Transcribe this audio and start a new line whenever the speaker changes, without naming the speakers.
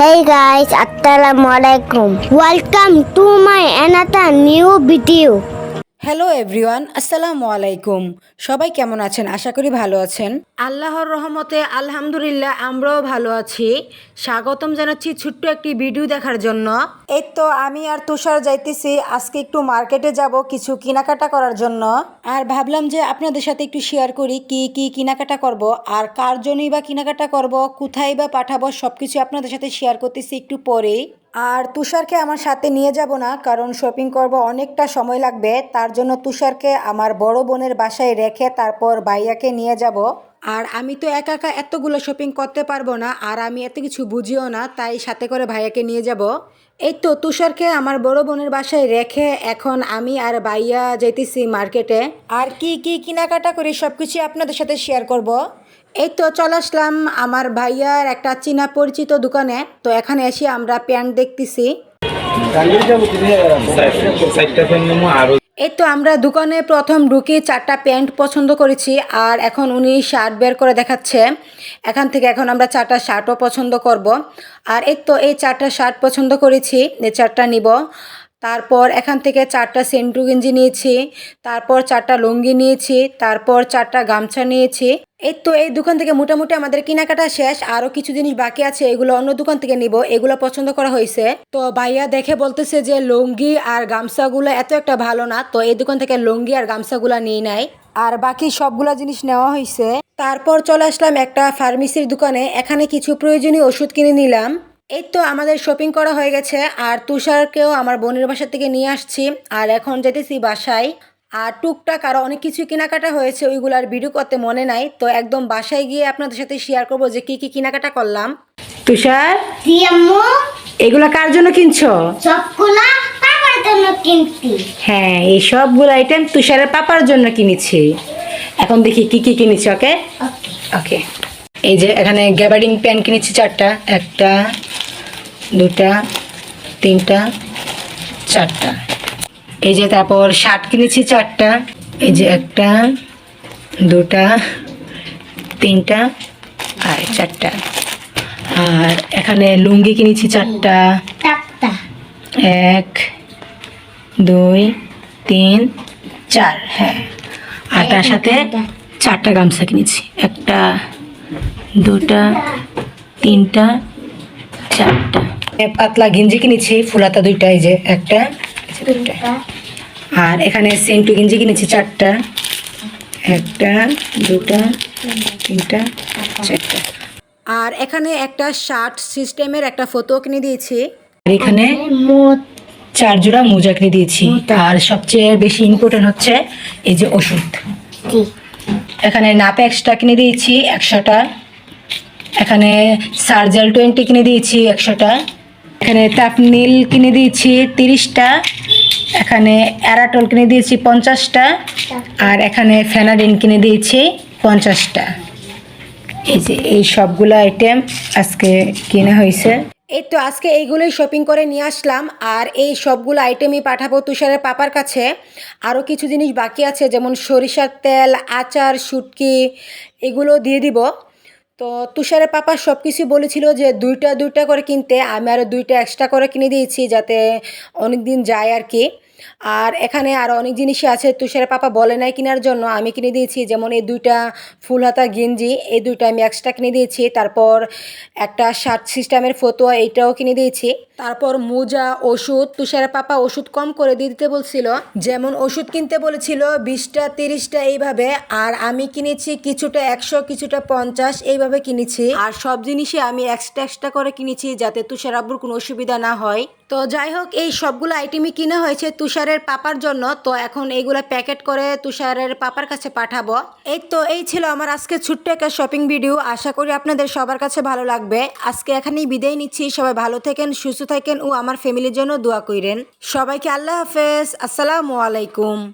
guys, Assalamualaikum. Welcome to my another new video.
Hello everyone আসসালামু আলাইকুম। সবাই কেমন আছেন? আশা করি ভালো আছেন। আল্লাহর রহমতে আলহামদুলিল্লাহ আমরাও ভালো আছি। স্বাগতম জানাচ্ছি ছোট্ট একটি ভিডিও দেখার জন্য। এই তো আমি আর তুষার যাইতেছি। আজকে একটু মার্কেটে যাব কিছু কেনাকাটা করার জন্য। আর ভাবলাম যে আপনাদের সাথে একটু শেয়ার করি কি কি কেনাকাটা করব আর কার জন্যই বা কেনাকাটা করব কোথায় বা পাঠাবো সব কিছু আপনাদের সাথে শেয়ার করতেছি একটু পরেই। আর তুষারকে আমার সাথে নিয়ে যাব না, কারণ শপিং করব অনেকটা সময় লাগবে। তার জন্য তুষারকে আমার বড় বোনের বাসায় রেখে তারপর ভাইয়াকে নিয়ে যাব। আর আমি তো একা একা এতগুলো শপিং করতে পারব না, আর আমি এত কিছু বুঝিও না, তাই সাথে করে ভাইয়াকে নিয়ে যাব। এই তো তুষারকে আমার বড় বোনের বাসায় রেখে এখন আমি আর ভাইয়া যেতেছি মার্কেটে। আর কি কি কেনাকাটা করি সব কিছু আপনাদের সাথে শেয়ার করব? এই তো চলে আসলাম আমার ভাইয়ার একটা চীনা পরিচিত দোকানে। তো এখানে এসে আমরা প্যান্ট দেখতেছি। এই তো আমরা দোকানে প্রথম ঢুকে, চারটা প্যান্ট পছন্দ করেছি, আর এখন উনি শার্ট বের করে দেখাচ্ছে। এখান থেকে এখন আমরা চারটা শার্টও পছন্দ করব। আর এই তো এই চারটা শার্ট পছন্দ করেছি, এই চারটা নিব। তারপর এখান থেকে চারটা সেন্টু গেঞ্জি নিয়েছি, তারপর চারটা লুঙ্গি নিয়েছি, তারপর চারটা গামছা নিয়েছি। এই তো এই দোকান থেকে মোটামুটি আমাদের কেনাকাটা শেষ আরও কিছু জিনিস বাকি আছে, এগুলো অন্য দোকান থেকে নিব, এগুলো পছন্দ করা হয়েছে। তো ভাইয়া দেখে বলতেছে যে লুঙ্গি আর গামছাগুলো এত একটা ভালো না, তো এই দোকান থেকে লুঙ্গি আর গামছাগুলো নিয়ে নাই আর বাকি সবগুলা জিনিস নেওয়া হয়েছে। তারপর চলে আসলাম একটা ফার্মেসির দোকানে, এখানে কিছু প্রয়োজনীয় ওষুধ কিনে নিলাম। এই তো আমাদের শপিং করা হয়ে গেছে। আর তুষারকেও আমার বোনের বাসা থেকে নিয়ে আসছি। আর এখন যেতেছি বাসায়। আর টুকটাক আরও অনেক কিছু কেনাকাটা হয়েছে ওইগুলার ভিডিও করতে মনে নাই। তো একদম বাসায় গিয়ে আপনাদের সাথে শেয়ার করব যে কি কি কেনাকাটা করলাম। তুষার? এগুলা কার জন্য কিনছো?
সবগুলা পাপার জন্য কিনছি।
হ্যাঁ এই সবগুলো আইটেম তুষারের পাপার জন্য কিনেছি। এখন দেখি কি কি কিনেছি ওকে? ওকে। এই যে এখানে গ্যাবারিং প্যান কিনেছি চারটা। একটা দুটা তিনটা চারটা। এই যে তারপর শার্ট কিনেছি চারটা এই যে একটা দুটা তিনটা আর চারটা। আর এখানে লুঙ্গি কিনেছি চারটা। এক দুই তিন চার হ্যাঁ। আর তার সাথে চারটা গামছা কিনেছি। একটা দুটা তিনটা চারটা। পাতলা গেঞ্জি কিনেছি, ফুলাতা দুইটা, এই যে একটা আর এখানে সেন্টু গেঞ্জি কিনেছি, চারটা। একটা, দুটা, তিনটা, চারটা। আর এখানে একটা শার্ট সিস্টেমের একটা ফটো কিনে দিয়েছি। আর এখানে চার জোড়া মোজা কিনে দিয়েছি। আর সবচেয়ে বেশি ইম্পর্টেন্ট হচ্ছে এই যে ওষুধ। এখানে নাপে এক্সট্রা কিনে দিয়েছি একশোটা। এখানে সার্জাল টোয়েন্টি কিনে দিয়েছি একশোটা। এখানে তাপনীল কিনে দিয়েছি তিরিশটা, এখানে অ্যারাটল কিনে দিয়েছি পঞ্চাশটা, আর এখানে ফেনাডিন কিনে দিয়েছি পঞ্চাশটা। এই যে এই সবগুলো আইটেম আজকে কেনা হয়েছে। এই তো আজকে এইগুলোই শপিং করে নিয়ে আসলাম, আর এই সবগুলো আইটেমই পাঠাবো তুষারের পাপার কাছে। আরও কিছু জিনিস বাকি আছে, যেমন সরিষার তেল, আচার, শুটকি, এগুলো দিয়ে দিব। তো তুষারের পাপা সব কিছু বলেছিল যে দুইটা দুইটা করে কিনতে। আমি আরও দুইটা এক্সট্রা করে কিনে দিয়েছি যাতে অনেক দিন যায় আর কি। আর এখানে আরও অনেক জিনিসই আছে। তুষারের পাপা বলে নাই কেনার জন্য। আমি কিনে দিয়েছি যেমন এই দুইটা ফুল হাতা গেঞ্জি, এই দুইটা আমি এক্সট্রা কিনে দিয়েছি। তারপর একটা শার্ট সিস্টেমের ফতোয়া, এইটাও কিনে দিয়েছি। তারপর মোজা, ওষুধ তুষারের পাপা ওষুধ কম করে দিয়ে দিতে বলছিল। যেমন ওষুধ কিনতে বলেছিল, বিশটা, তিরিশটা এইভাবে, আর আমি কিনেছি কিছুটা একশো, কিছুটা পঞ্চাশ এইভাবে কিনেছি। আর সব জিনিসই আমি এক্সট্রা এক্সট্রা করে কিনেছি যাতে তুষার আব্বুর কোনো অসুবিধা না হয়। তো যাই হোক, এই সবগুলো আইটেমই কিনা হয়েছে তুষারের পাপার জন্য। তো এখন এইগুলো প্যাকেট করে তুষারের পাপার কাছে পাঠাবো। এই তো, এই ছিল আমার আজকে ছোট্ট একটা শপিং ভিডিও আশা করি আপনাদের সবার কাছে ভালো লাগবে। আজকে এখানেই বিদায় নিচ্ছি। সবাই ভালো থাকেন, সুস্থ থাকেন ও আমার ফ্যামিলির জন্য দোয়া কইরেন। সবাইকে আল্লাহ হাফেজ। আসসালামু আলাইকুম।